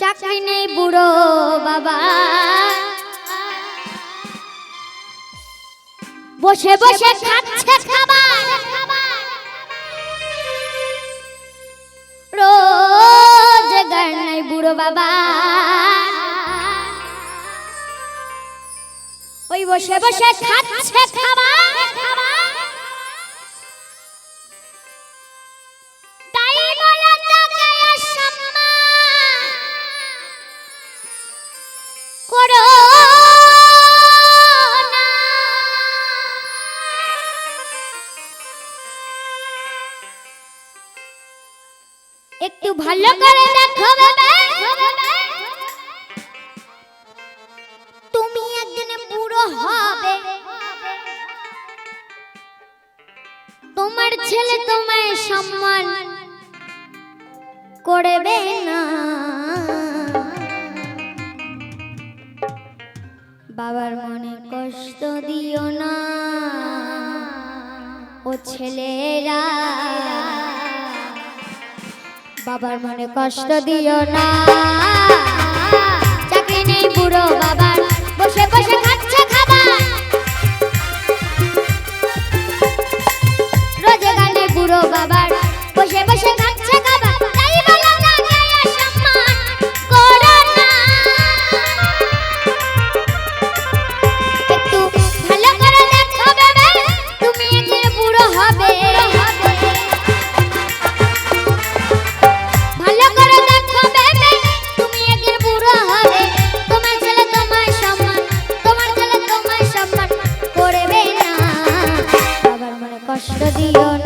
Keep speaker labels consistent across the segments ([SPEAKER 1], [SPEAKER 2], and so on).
[SPEAKER 1] চাকরি নেই বুড়ো বাবা। বসে বসে খাচ্ছে খাবার। রোজগার বুড়ো বাবা। ওই বসে বসে খাচ্ছে খাবার। একটু ভালো করে দেখো তুমি একদিন বুড়ো হবে। তোমার ছেলে তোমায় সম্মান করবে না। বাবার মনে কষ্ট দিও না। ও ছেলেরা বাবার মনে কষ্ট দিও না। চাকরি নেই বুড়ো বাবার। বসে বসে কষ্ট দিও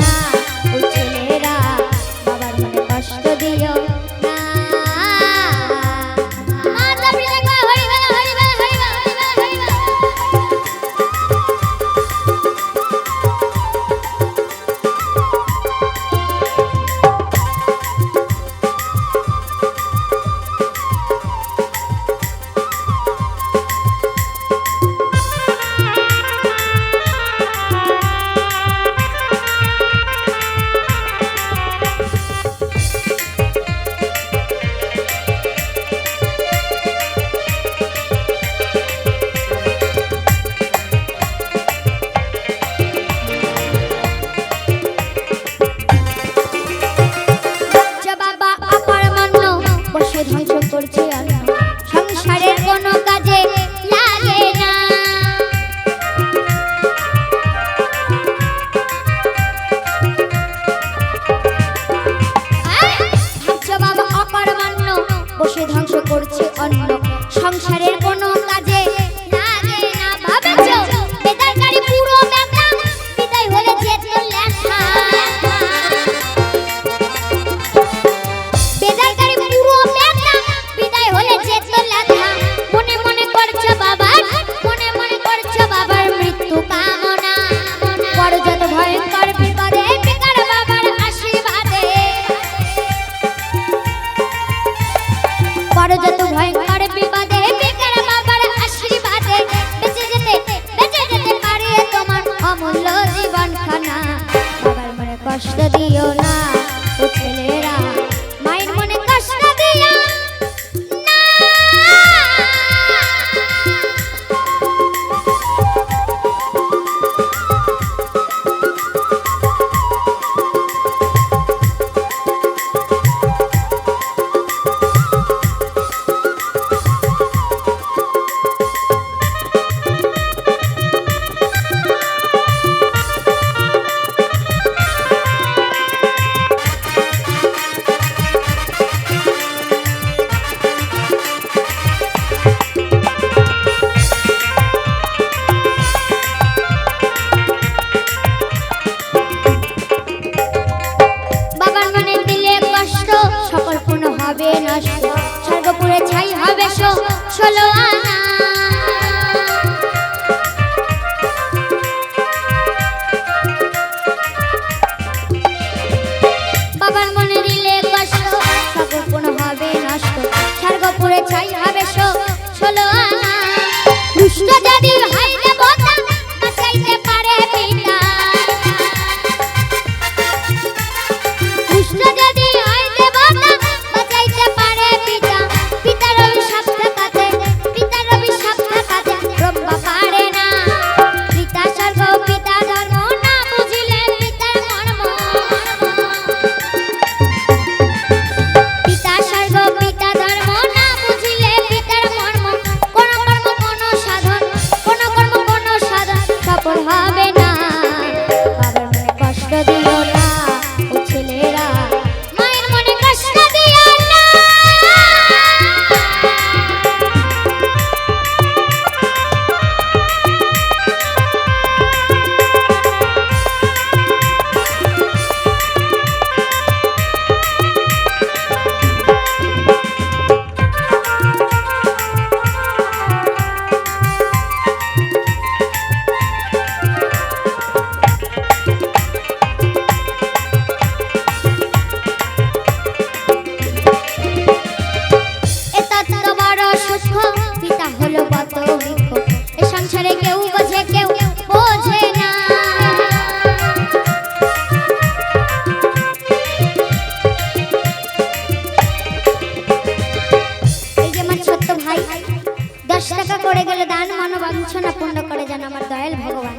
[SPEAKER 1] ভয়ঙ্কর পড়ে গেলে দান মানব বাঞ্ছনা পূর্ণ করে যান আমার দয়াল ভগবান।